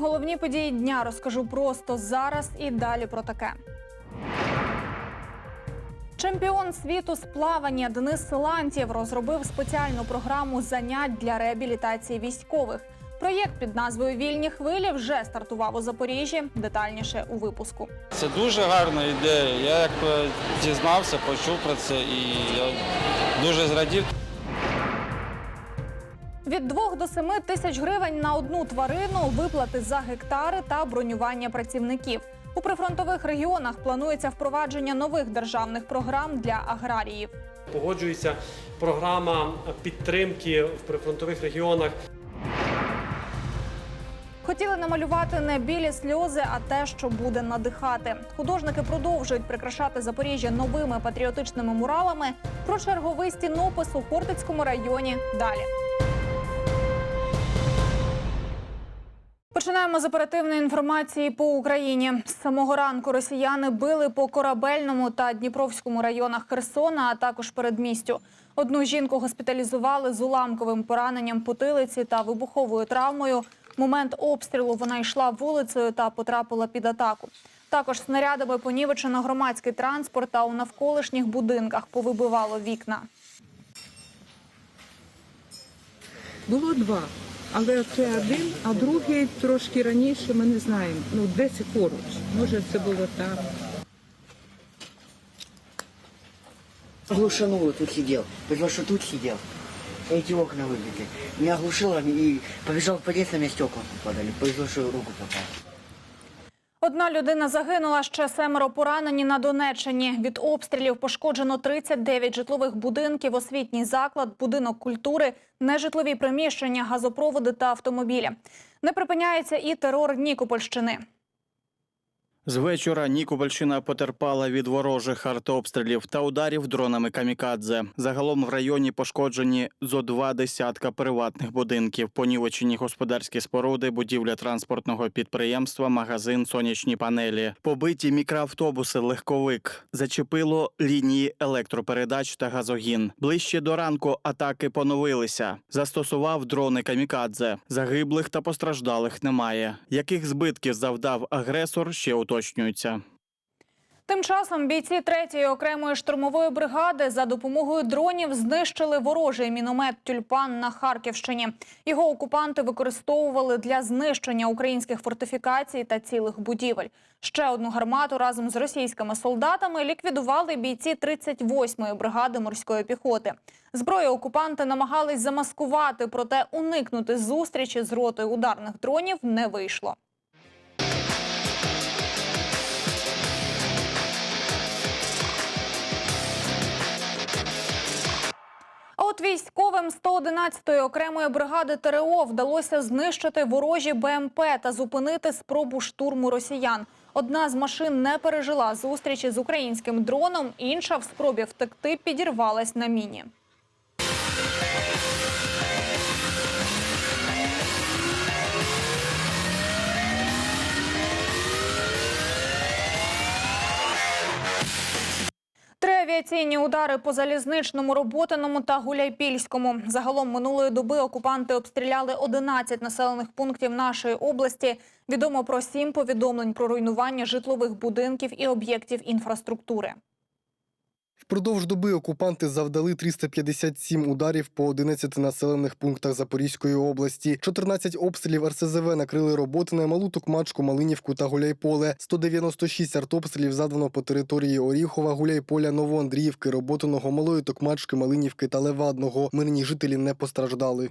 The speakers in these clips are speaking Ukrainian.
Головні події дня розкажу просто зараз і далі про таке. Чемпіон світу з плавання Денис Силантьєв розробив спеціальну програму занять для реабілітації військових. Проєкт під назвою Вільні хвилі вже стартував у Запоріжжі. Детальніше у випуску. Це дуже гарна ідея. Я як дізнався, почув про це і я дуже зрадів. Від 2 до 7 тисяч гривень на одну тварину, виплати за гектари та бронювання працівників. У прифронтових регіонах планується впровадження нових державних програм для аграріїв. Погоджується програма підтримки в прифронтових регіонах. Хотіли намалювати не білі сльози, а те, що буде надихати. Художники продовжують прикрашати Запоріжжя новими патріотичними муралами. Про черговий стінопис у Хортицькому районі. Далі. Починаємо з оперативної інформації по Україні. З самого ранку росіяни били по корабельному та Дніпровському районах Херсона, а також передмістю. Одну жінку госпіталізували з уламковим пораненням потилиці та вибуховою травмою. Момент обстрілу вона йшла вулицею та потрапила під атаку. Також снарядами понівечено громадський транспорт та у навколишніх будинках повибивало вікна. Було два Але це один, а другий трошки раніше ми не знаємо. Ну, де це поруч. Може, це було там. Глушануло тут сидел. Потому что тут сидел. Эти окна выбиты. Меня оглушило и побежал в подъезд, на меня стекла попадали. Повезло, что руку попал. Одна людина загинула, ще семеро поранені на Донеччині. Від обстрілів пошкоджено 39 житлових будинків, освітній заклад, будинок культури, нежитлові приміщення, газопроводи та автомобілі. Не припиняється і терор Нікопольщини. З вечора Нікопольщина потерпала від ворожих артобстрілів та ударів дронами камікадзе. Загалом в районі пошкоджені зо два десятка приватних будинків, понівечені господарські споруди, будівля транспортного підприємства, магазин, сонячні панелі, побиті мікроавтобуси, легковик, зачепило лінії електропередач та газогін. Ближче до ранку атаки поновилися. Застосував дрони камікадзе. Загиблих та постраждалих немає. Яких збитків завдав агресор, ще уточнюється. Тим часом бійці 3-ї окремої штурмової бригади за допомогою дронів знищили ворожий міномет Тюльпан на Харківщині. Його окупанти використовували для знищення українських фортифікацій та цілих будівель. Ще одну гармату разом з російськими солдатами ліквідували бійці 38-ї бригади морської піхоти. Зброю окупанти намагались замаскувати, проте уникнути зустрічі з ротою ударних дронів не вийшло. От військовим 111-ї окремої бригади ТРО вдалося знищити ворожі БМП та зупинити спробу штурму росіян. Одна з машин не пережила зустрічі з українським дроном, інша в спробі втекти підірвалась на міні. Авіаційні удари по залізничному, роботиному та гуляйпільському. Загалом минулої доби окупанти обстріляли 11 населених пунктів нашої області. Відомо про сім повідомлень про руйнування житлових будинків і об'єктів інфраструктури. Впродовж доби окупанти завдали 357 ударів по 11 населених пунктах Запорізької області. 14 обстрілів РСЗВ накрили роботи на Малу Токмачку, Малинівку та Гуляйполе. 196 артобстрілів задано по території Оріхова, Гуляйполя, Новоандріївки, Роботиного, Малої Токмачки, Малинівки та Левадного. Мирні жителі не постраждали.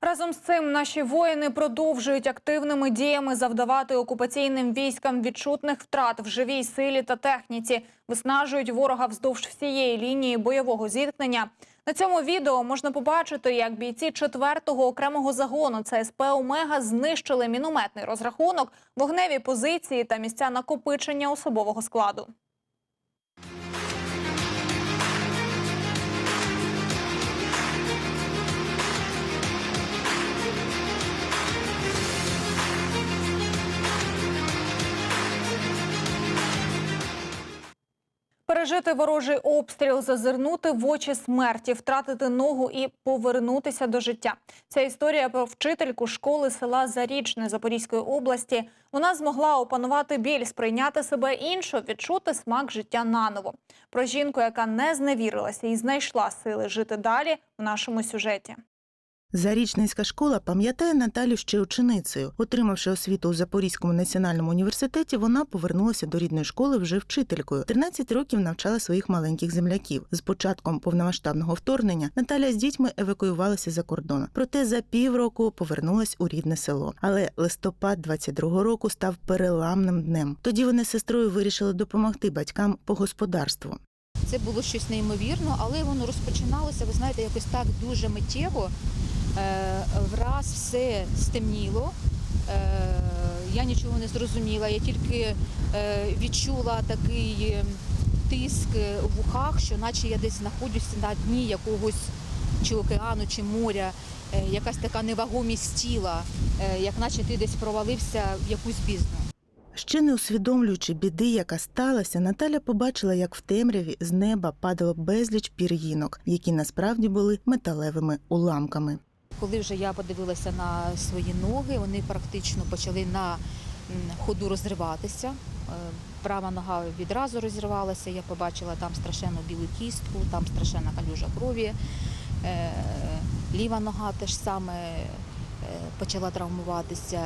Разом з цим наші воїни продовжують активними діями завдавати окупаційним військам відчутних втрат в живій силі та техніці, виснажують ворога вздовж всієї лінії бойового зіткнення. На цьому відео можна побачити, як бійці 4-го окремого загону ЦСП Омега знищили мінометний розрахунок, вогневі позиції та місця накопичення особового складу. Пережити ворожий обстріл, зазирнути в очі смерті, втратити ногу і повернутися до життя. Ця історія про вчительку школи села Зарічне Запорізької області. Вона змогла опанувати біль, сприйняти себе іншо, відчути смак життя наново. Про жінку, яка не зневірилася і знайшла сили жити далі у нашому сюжеті. Зарічненська школа пам'ятає Наталю ще ученицею. Отримавши освіту у Запорізькому національному університеті, вона повернулася до рідної школи вже вчителькою. 13 років навчала своїх маленьких земляків. З початком повномасштабного вторгнення Наталя з дітьми евакуювалася за кордон. Проте за півроку повернулась у рідне село. Але листопад 22-го року став переламним днем. Тоді вони з сестрою вирішили допомогти батькам по господарству. Це було щось неймовірно, але воно розпочиналося, ви знаєте, якось так дуже миттєво. Е, Враз все стемніло. Е, Я нічого не зрозуміла, я тільки е, відчула такий тиск в вухах, що наче я десь знаходжуся на дні якогось чи океану, чи моря, якась така невагомість тіла, як наче ти десь провалився в якусь бездну. Ще не усвідомлюючи біди, яка сталася, Наталя побачила, як в темряві з неба падало безліч пір'їнок, які насправді були металевими уламками. Коли вже я подивилася на свої ноги, вони практично почали на ходу розриватися. Е, Права нога відразу розірвалася. Я побачила там страшенну білу кістку, там страшенна калюжа крові. Е, Ліва нога теж саме е, почала травмуватися.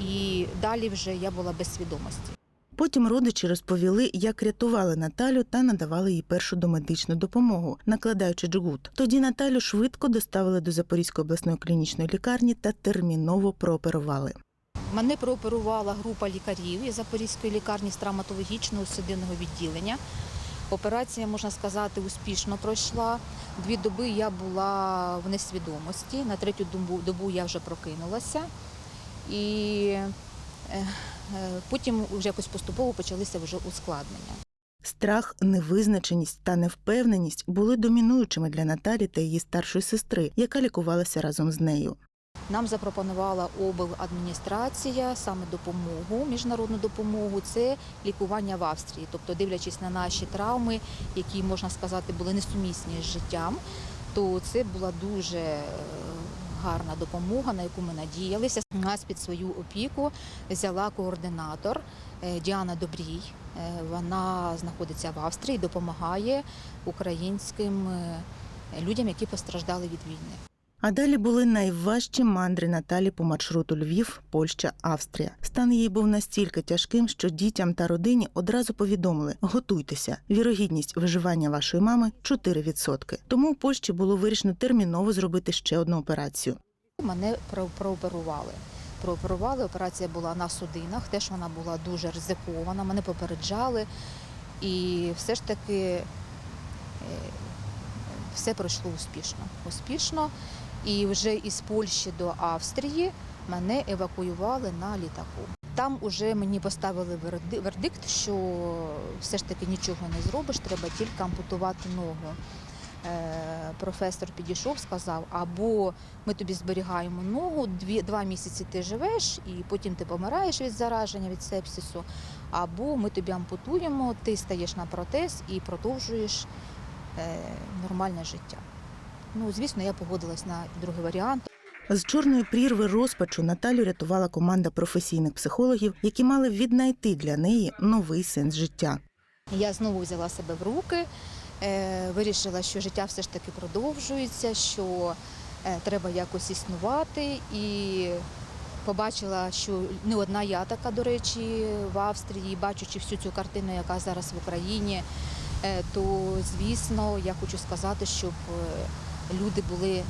І далі вже я була без свідомості. Потім родичі розповіли, як рятували Наталю та надавали їй першу домедичну допомогу, накладаючи джгут. Тоді Наталю швидко доставили до Запорізької обласної клінічної лікарні та терміново прооперували. Мене прооперувала група лікарів із Запорізької лікарні з травматологічного судинного відділення. Операція, можна сказати, успішно пройшла. Дві доби я була в несвідомості. На третю добу, я вже прокинулася. І е, потім вже якось поступово почалися вже ускладнення. Страх, невизначеність та невпевненість були домінуючими для Наталі та її старшої сестри, яка лікувалася разом з нею. Нам запропонувала обладміністрація саме допомогу, міжнародну допомогу. Це лікування в Австрії. Тобто, дивлячись на наші травми, які можна сказати були несумісні з життям, то це була дуже е, гарна допомога, на яку ми надіялися. Нас під свою опіку взяла координатор е, Діана Добрій. Е, Вона знаходиться в Австрії, допомагає українським е, людям, які постраждали від війни. А далі були найважчі мандри Наталі по маршруту Львів, Польща, Австрія. Стан її був настільки тяжким, що дітям та родині одразу повідомили: готуйтеся, вірогідність виживання вашої мами 4%. Тому у Польщі було вирішено терміново зробити ще одну операцію. Мене про- прооперували. Прооперували, операція була на судинах, теж вона була дуже ризикована, мене попереджали. І все ж таки е, все пройшло успішно. Успішно. І вже із Польщі до Австрії мене евакуювали на літаку. Там уже мені поставили вердикт, що все ж таки нічого не зробиш, треба тільки ампутувати ногу. Е, Професор підійшов, сказав, або ми тобі зберігаємо ногу, дві, два місяці ти живеш і потім ти помираєш від зараження, від сепсису, або ми тобі ампутуємо, ти стаєш на протез і продовжуєш е, нормальне життя. Ну, звісно, я погодилась на другий варіант. З чорної прірви розпачу Наталю рятувала команда професійних психологів, які мали віднайти для неї новий сенс життя. Я знову взяла себе в руки, е, вирішила, що життя все ж таки продовжується, що е, треба якось існувати. І побачила, що не одна я така, до речі, в Австрії, бачучи всю цю картину, яка зараз в Україні, е, то звісно, я хочу сказати, щоб люди були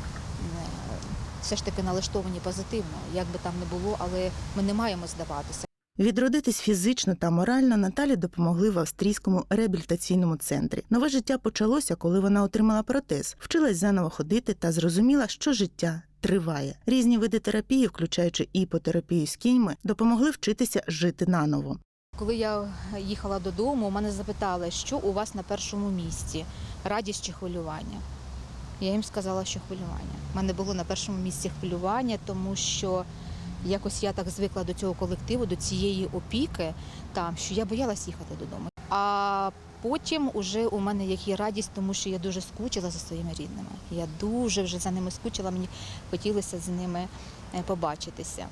все ж таки налаштовані позитивно, як би там не було, але ми не маємо здаватися. Відродитись фізично та морально Наталі допомогли в австрійському реабілітаційному центрі. Нове життя почалося, коли вона отримала протез, вчилась заново ходити та зрозуміла, що життя триває. Різні види терапії, включаючи іпотерапію з кіньми, допомогли вчитися жити наново. Коли я їхала додому, мене запитали, що у вас на першому місці радість чи хвилювання. Я їм сказала, що хвилювання. У мене було на першому місці хвилювання, тому що якось я так звикла до цього колективу, до цієї опіки, там, що я боялась їхати додому. А потім уже у мене як є радість, тому що я дуже скучила за своїми рідними. Я дуже вже за ними скучила, мені хотілося з ними е, побачитися.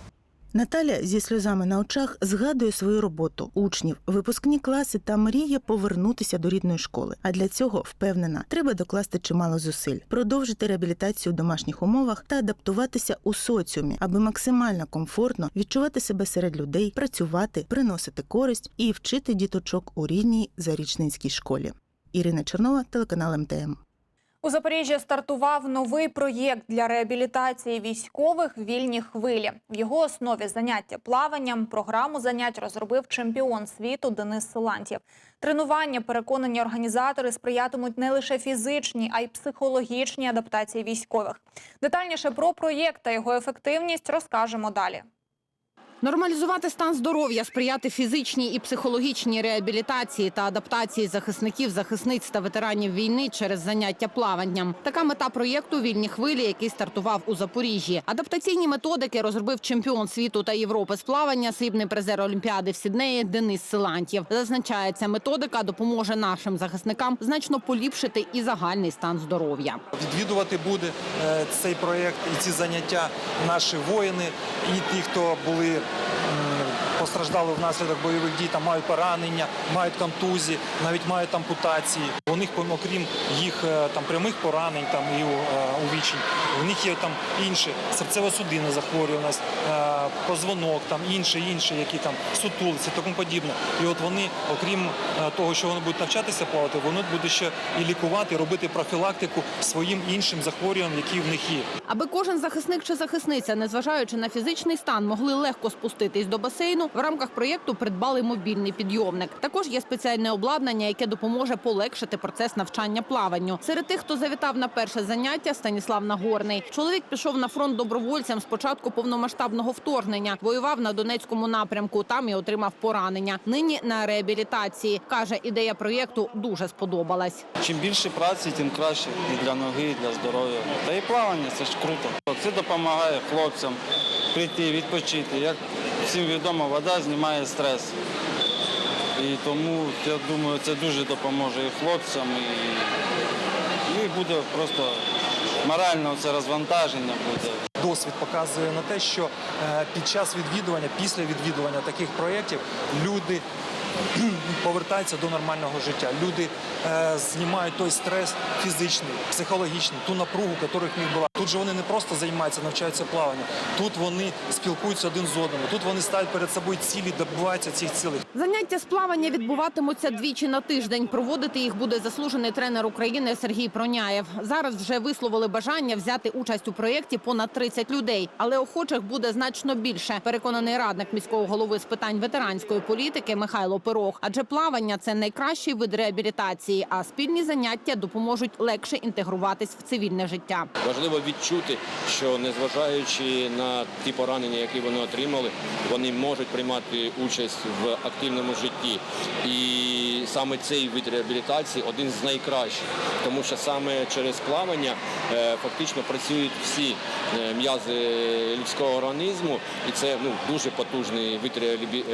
Наталя зі сльозами на очах згадує свою роботу, учнів, випускні класи та мріє повернутися до рідної школи. А для цього впевнена, треба докласти чимало зусиль, продовжити реабілітацію в домашніх умовах та адаптуватися у соціумі, аби максимально комфортно відчувати себе серед людей, працювати, приносити користь і вчити діточок у рідній зарічнинській школі. Ірина Чернова, телеканал МТМ. У Запоріжжі стартував новий проєкт для реабілітації військових вільні хвилі. В його основі заняття плаванням. Програму занять розробив чемпіон світу Денис Силантьєв. Тренування, переконані організатори, сприятимуть не лише фізичній, а й психологічній адаптації військових. Детальніше про проєкт та його ефективність розкажемо далі. Нормалізувати стан здоров'я, сприяти фізичній і психологічній реабілітації та адаптації захисників, захисниць та ветеранів війни через заняття плаванням. Така мета проєкту Вільні хвилі, який стартував у Запоріжжі. Адаптаційні методики розробив чемпіон світу та Європи з плавання, срібний призер Олімпіади в Сіднеї Денис Силантьєв. Зазначається, методика допоможе нашим захисникам значно поліпшити і загальний стан здоров'я. Відвідувати буде е, цей проєкт і ці заняття наші воїни і ті, хто були うん постраждали внаслідок бойових дій, там мають поранення, мають контузії, навіть мають ампутації. У них, окрім їх е, там прямих поранень там і е, увічень, у них є там інші серцево-судинна захворюваність, е, позвонок, там інші, інші, які там сутулиці, тому подібне. І от вони, окрім того, що вони будуть навчатися плавати, вони будуть ще і лікувати, робити профілактику своїм іншим захворюванням, які в них є. Аби кожен захисник чи захисниця, незважаючи на фізичний стан, могли легко спуститись до басейну, в рамках проєкту придбали мобільний підйомник. Також є спеціальне обладнання, яке допоможе полегшити процес навчання плаванню. Серед тих, хто завітав на перше заняття, Станіслав Нагорний. Чоловік пішов на фронт добровольцем з початку повномасштабного вторгнення. Воював на Донецькому напрямку. Там і отримав поранення. Нині на реабілітації. каже, ідея проєкту дуже сподобалась. Чим більше праці, тим краще і для ноги, і для здоров'я. Та і плавання це ж круто. Це допомагає хлопцям прийти, відпочити. Як всім відомо, вода знімає стрес. І тому я думаю, це дуже допоможе і хлопцям, і, і буде просто морально це розвантаження буде. Досвід показує на те, що е, під час відвідування, після відвідування таких проєктів люди повертаються до нормального життя. Люди е, знімають той стрес фізичний, психологічний, ту напругу, яких них була. Тут же вони не просто займаються, навчаються плаванню. Тут вони спілкуються один з одним. Тут вони ставлять перед собою цілі, добиваються цих цілей. Заняття з плавання відбуватимуться двічі на тиждень. Проводити їх буде заслужений тренер України Сергій Проняєв. Зараз вже висловили бажання взяти участь у проєкті понад 30 людей, але охочих буде значно більше. Переконаний радник міського голови з питань ветеранської політики Михайло Пирог. Адже плавання це найкращий вид реабілітації, а спільні заняття допоможуть легше інтегруватись в цивільне життя. Важливо відчути, що незважаючи на ті поранення, які вони отримали, вони можуть приймати участь в активному житті. І саме цей вид реабілітації один з найкращих, тому що саме через плавання е, фактично працюють всі е, м'язи людського організму, і це ну дуже потужний вид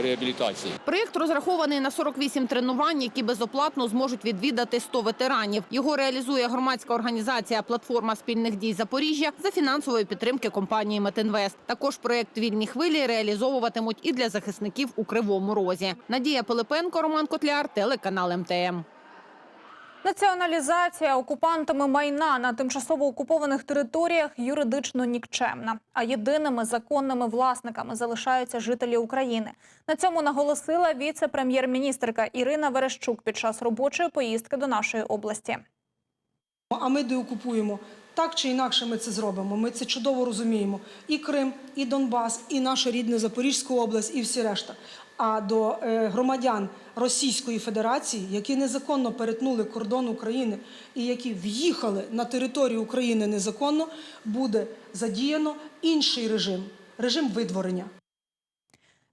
реабілітації. Проєкт розрахований на 48 тренувань, які безоплатно зможуть відвідати 100 ветеранів. Його реалізує громадська організація Платформа спільних дій Запоріжжя за фінансової підтримки компанії Метинвест. Також проєкт Вільні хвилі реалізовуватимуть і для захисників у Кривому Розі. Надія Пилипенко, Роман Котляр, телеканал МТМ. Націоналізація окупантами майна на тимчасово окупованих територіях юридично нікчемна. А єдиними законними власниками залишаються жителі України. На цьому наголосила віце-прем'єр-міністрка Ірина Верещук під час робочої поїздки до нашої області. А ми деокупуємо. Так чи інакше ми це зробимо. Ми це чудово розуміємо. І Крим, і Донбас, і наша рідна Запорізька область, і всі решта. А до е, громадян Російської Федерації, які незаконно перетнули кордон України і які в'їхали на територію України незаконно, буде задіяно інший режим режим видворення.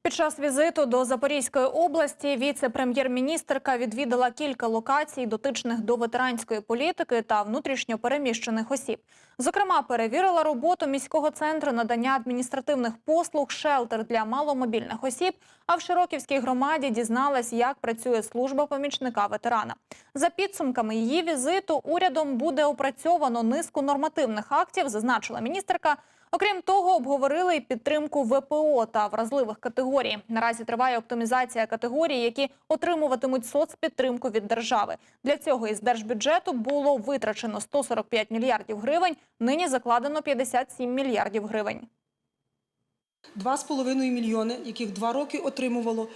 Під час візиту до Запорізької області віце-прем'єр-міністерка відвідала кілька локацій, дотичних до ветеранської політики та внутрішньо переміщених осіб. Зокрема, перевірила роботу міського центру надання адміністративних послуг «Шелтер» для маломобільних осіб. А в Широківській громаді дізналась, як працює служба помічника ветерана. За підсумками її візиту, урядом буде опрацьовано низку нормативних актів, зазначила міністерка. Окрім того, обговорили й підтримку ВПО та вразливих категорій. Наразі триває оптимізація категорій, які отримуватимуть соцпідтримку від держави. Для цього із держбюджету було витрачено 145 мільярдів гривень. Нині закладено 57 мільярдів гривень. 2,5 мільйони, яких два роки отримувало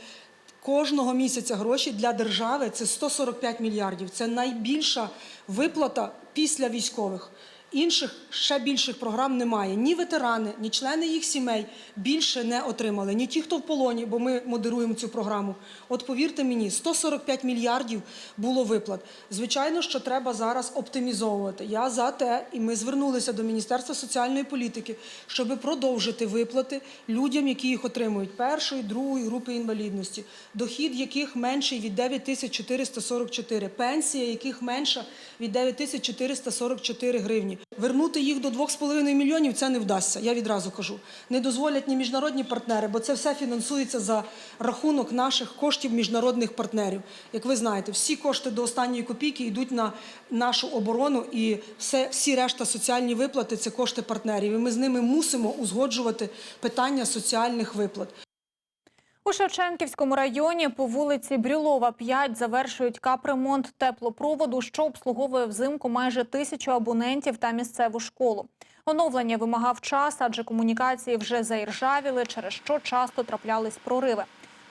кожного місяця гроші для держави. Це 145 мільярдів. Це найбільша виплата після військових. Інших ще більших програм немає. Ні ветерани, ні члени їх сімей більше не отримали. Ні ті, хто в полоні, бо ми модеруємо цю програму. От повірте мені, 145 мільярдів було виплат. Звичайно, що треба зараз оптимізовувати. Я за те, і ми звернулися до Міністерства соціальної політики, щоб продовжити виплати людям, які їх отримують першої, другої групи інвалідності, дохід яких менший від 9444, пенсія яких менша від 9444 гривні. Вернути їх до 2,5 мільйонів це не вдасться, я відразу кажу. Не дозволять ні міжнародні партнери, бо це все фінансується за рахунок наших коштів міжнародних партнерів. Як ви знаєте, всі кошти до останньої копійки йдуть на нашу оборону, і все, всі решта соціальні виплати це кошти партнерів. І ми з ними мусимо узгоджувати питання соціальних виплат. У Шевченківському районі по вулиці Брюлова 5 завершують капремонт теплопроводу, що обслуговує взимку майже тисячу абонентів та місцеву школу. Оновлення вимагав час, адже комунікації вже заіржавіли, через що часто траплялись прориви.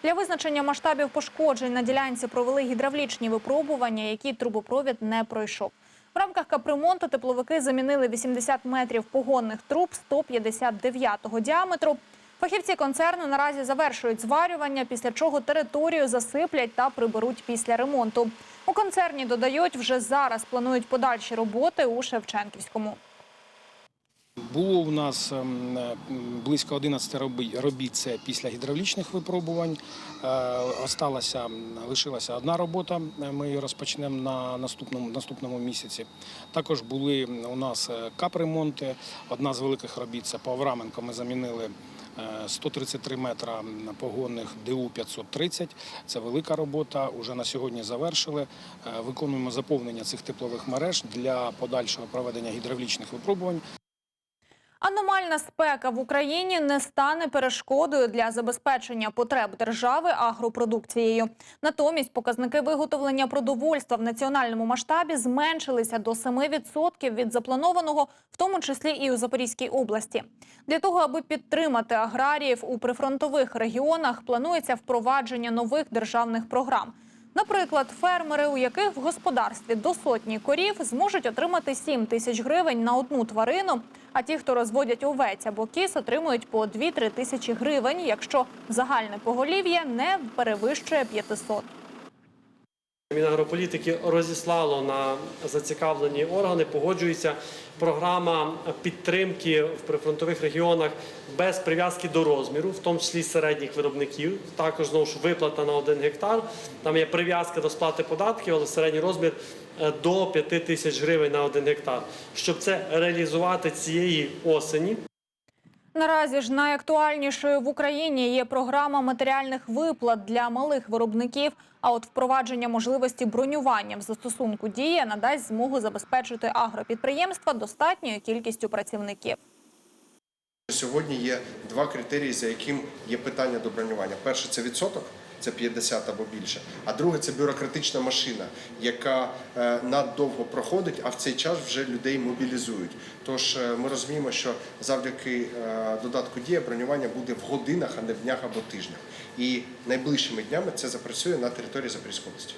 Для визначення масштабів пошкоджень на ділянці провели гідравлічні випробування, які трубопровід не пройшов. В рамках капремонту тепловики замінили 80 метрів погонних труб 159-го діаметру. Фахівці концерну наразі завершують зварювання, після чого територію засиплять та приберуть після ремонту. У концерні додають, вже зараз планують подальші роботи у Шевченківському. Було у нас ем, е, близько 11 робіт це після гідравлічних випробувань. Е, Осталася, лишилася одна робота. е, Ми її розпочнемо на наступному, наступному місяці. Також були у нас капремонти. Одна з великих робіт це по Авраменко. Ми замінили 133 метра погонних ДУ 530. Це велика робота. Уже на сьогодні завершили. Е, Виконуємо заповнення цих теплових мереж для подальшого проведення гідравлічних випробувань. Аномальна спека в Україні не стане перешкодою для забезпечення потреб держави агропродукцією. Натомість показники виготовлення продовольства в національному масштабі зменшилися до 7% від запланованого, в тому числі і у Запорізькій області. Для того, аби підтримати аграріїв у прифронтових регіонах, планується впровадження нових державних програм. Наприклад, фермери, у яких в господарстві до сотні корів, зможуть отримати 7 тисяч гривень на одну тварину. А ті, хто розводять овець або кіс, отримують по 2-3 тисячі гривень, якщо загальне поголів'я не перевищує 500. Мінагрополітики розіслало на зацікавлені органи, погоджується програма підтримки в прифронтових регіонах без прив'язки до розміру, в тому числі середніх виробників. Також знову ж виплата на один гектар. Там є прив'язка до сплати податків, але середній розмір е, до 5 тисяч гривень на один гектар. Щоб це реалізувати цієї осені, Наразі ж найактуальнішою в Україні є програма матеріальних виплат для малих виробників. А от впровадження можливості бронювання в застосунку дія надасть змогу забезпечити агропідприємства достатньою кількістю працівників. Сьогодні є два критерії, за яким є питання до бронювання. Перше це відсоток, це 50 або більше. А друге це бюрократична машина, яка наддовго надовго проходить, а в цей час вже людей мобілізують. Тож е, ми розуміємо, що завдяки е, додатку дія бронювання буде в годинах, а не в днях або тижнях. І найближчими днями це запрацює на території Запорізької області.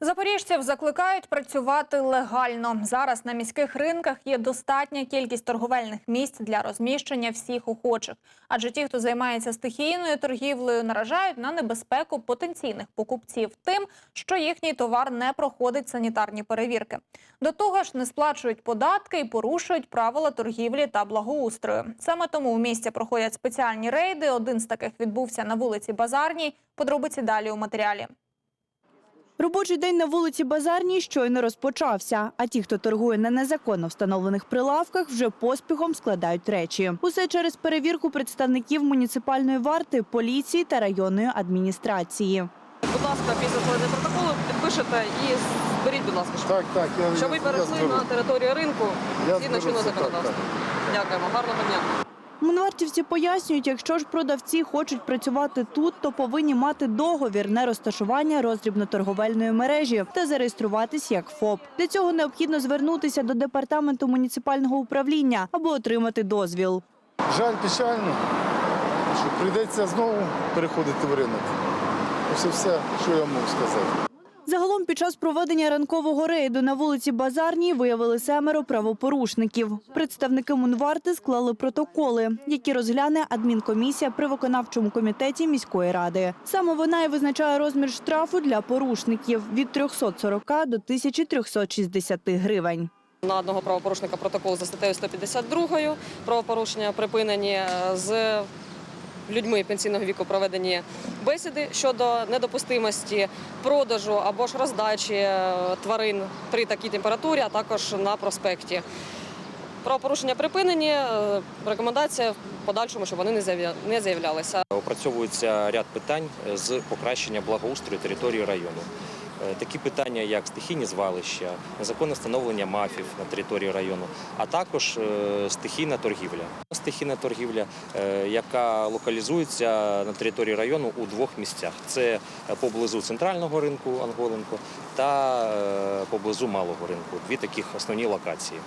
Запоріжців закликають працювати легально. Зараз на міських ринках є достатня кількість торговельних місць для розміщення всіх охочих. Адже ті, хто займається стихійною торгівлею, наражають на небезпеку потенційних покупців тим, що їхній товар не проходить санітарні перевірки. До того ж, не сплачують податки і порушують правила торгівлі та благоустрою. Саме тому в місті проходять спеціальні рейди. Один з таких відбувся на вулиці Базарній. Подробиці далі у матеріалі. Робочий день на вулиці Базарній щойно розпочався. А ті, хто торгує на незаконно встановлених прилавках, вже поспіхом складають речі. Усе через перевірку представників муніципальної варти, поліції та районної адміністрації. Будь ласка, після складення протоколу підпишете і зберіть, будь ласка, щоб, Так, так, я, щоб ви перейшли на територію ринку згідно чинного так, законодавства. Дякуємо, гарного дня. Мунвартівці пояснюють, якщо ж продавці хочуть працювати тут, то повинні мати договір на розташування роздрібно-торговельної мережі та зареєструватись як ФОП. Для цього необхідно звернутися до департаменту муніципального управління або отримати дозвіл. Жаль, печально, що прийдеться знову переходити в ринок. Ось все, що я можу сказати. Загалом під час проведення ранкового рейду на вулиці Базарній виявили семеро правопорушників. Представники Мунварти склали протоколи, які розгляне адмінкомісія при виконавчому комітеті міської ради. Саме вона і визначає розмір штрафу для порушників від 340 до 1360 гривень. На одного правопорушника протокол за статтею 152 правопорушення припинені е, з людьми пенсійного віку проведені бесіди щодо недопустимості продажу або ж роздачі е, тварин при такій температурі, а також на проспекті. Правопорушення припинені. е, Рекомендація в подальшому, щоб вони не заявлялися. Опрацьовується ряд питань з покращення благоустрою території району. Е, Такі питання, як стихійні звалища, незаконне встановлення мафів на території району, а також е, стихійна торгівля. Стихійна торгівля, е, яка локалізується на території району у двох місцях: це поблизу центрального ринку Анголенко та поблизу малого ринку. Дві таких основні локації.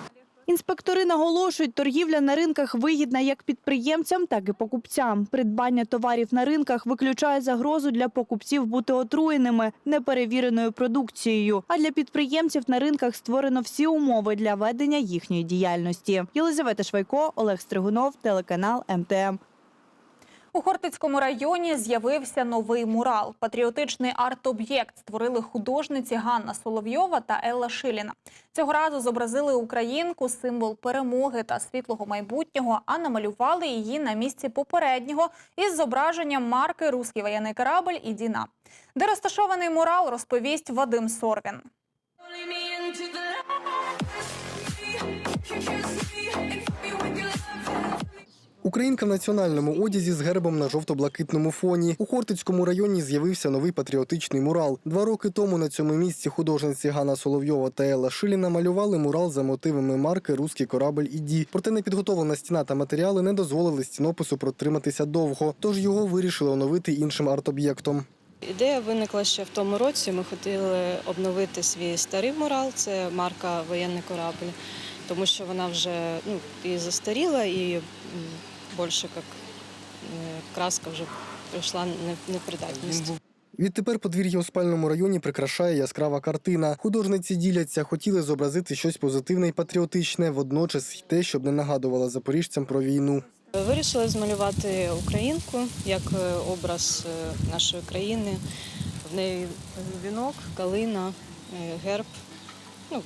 Інспектори наголошують, торгівля на ринках вигідна як підприємцям, так і покупцям. Придбання товарів на ринках виключає загрозу для покупців бути отруєними неперевіреною продукцією. А для підприємців на ринках створено всі умови для ведення їхньої діяльності. Єлизавета Швайко, Олег Стригунов, телеканал МТМ. У Хортицькому районі з'явився новий мурал. Патріотичний арт-об'єкт створили художниці Ганна Соловйова та Елла Шиліна. Цього разу зобразили українку, символ перемоги та світлого майбутнього, а намалювали її на місці попереднього із зображенням марки Руський воєнний корабль і Діна. Де розташований мурал, розповість Вадим Сорвін. Українка в національному одязі з гербом на жовто-блакитному фоні. У Хортицькому районі з'явився новий патріотичний мурал. Два роки тому на цьому місці художниці Ганна Соловйова та Елла Шиліна малювали мурал за мотивами марки Руський корабль іді. Проте непідготовлена стіна та матеріали не дозволили стінопису протриматися довго, тож його вирішили оновити іншим арт-об'єктом. Ідея виникла ще в тому році. Ми хотіли обновити свій старий мурал, це марка Воєнний корабль, тому що вона вже ну, і застаріла, і більше як е, краска вже прийшла не- непридатність. Відтепер подвір'я у спальному районі прикрашає яскрава картина. Художниці діляться, хотіли зобразити щось позитивне і патріотичне, водночас й те, щоб не нагадувала запоріжцям про війну. Вирішили змалювати українку як е, образ е, нашої країни. В неї вінок, калина, е, герб, ну,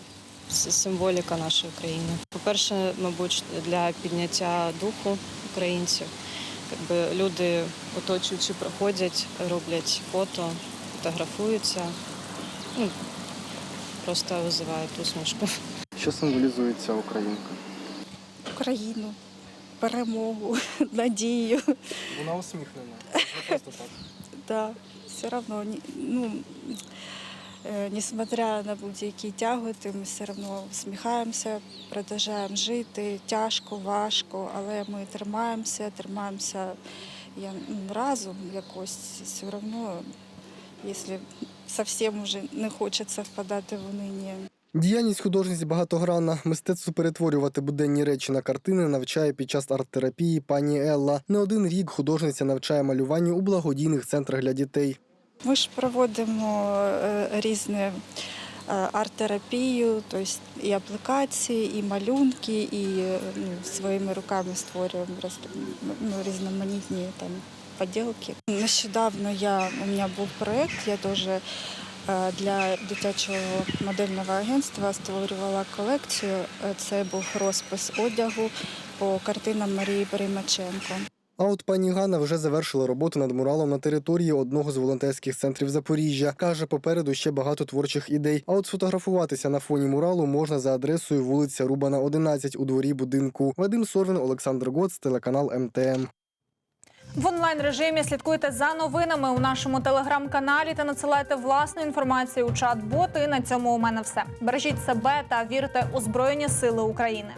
символіка нашої країни. По-перше, мабуть, для підняття духу українців. Якби люди, оточуючи, проходять, роблять фото, фотографуються. Ну, просто визивають усмішку. Що символізує ця українка? Україну, перемогу, надію. Вона усміхнена. Не просто так. Да, все равно, ні- ну, несмотря на будь-які тяготи, ми все одно усміхаємося, продовжуємо жити. Тяжко, важко, але ми тримаємося, тримаємося я, ну, разом якось. Все одно, якщо зовсім вже не хочеться впадати в униння. Діяльність художниці багатогранна. Мистецтво перетворювати буденні речі на картини навчає під час арт-терапії пані Елла. Не один рік художниця навчає малюванню у благодійних центрах для дітей. Ми ж проводимо е, різні е, арт-терапію, тобто і аплікації, і малюнки, і е, ну, своїми руками створюємо ну, різноманітні там поділки. Нещодавно я, у мене був проєкт, я теж для дитячого модельного агентства створювала колекцію. Це був розпис одягу по картинам Марії Переймаченко. А от пані Ганна вже завершила роботу над муралом на території одного з волонтерських центрів Запоріжжя. Каже, попереду ще багато творчих ідей. А от сфотографуватися на фоні муралу можна за адресою вулиця Рубана, 11 у дворі будинку. Вадим Сорвін, Олександр Гоц, телеканал МТМ. В онлайн режимі слідкуйте за новинами у нашому телеграм-каналі та надсилайте власну інформацію у чат-бот. І на цьому у мене все. Бережіть себе та вірте у Збройні Сили України.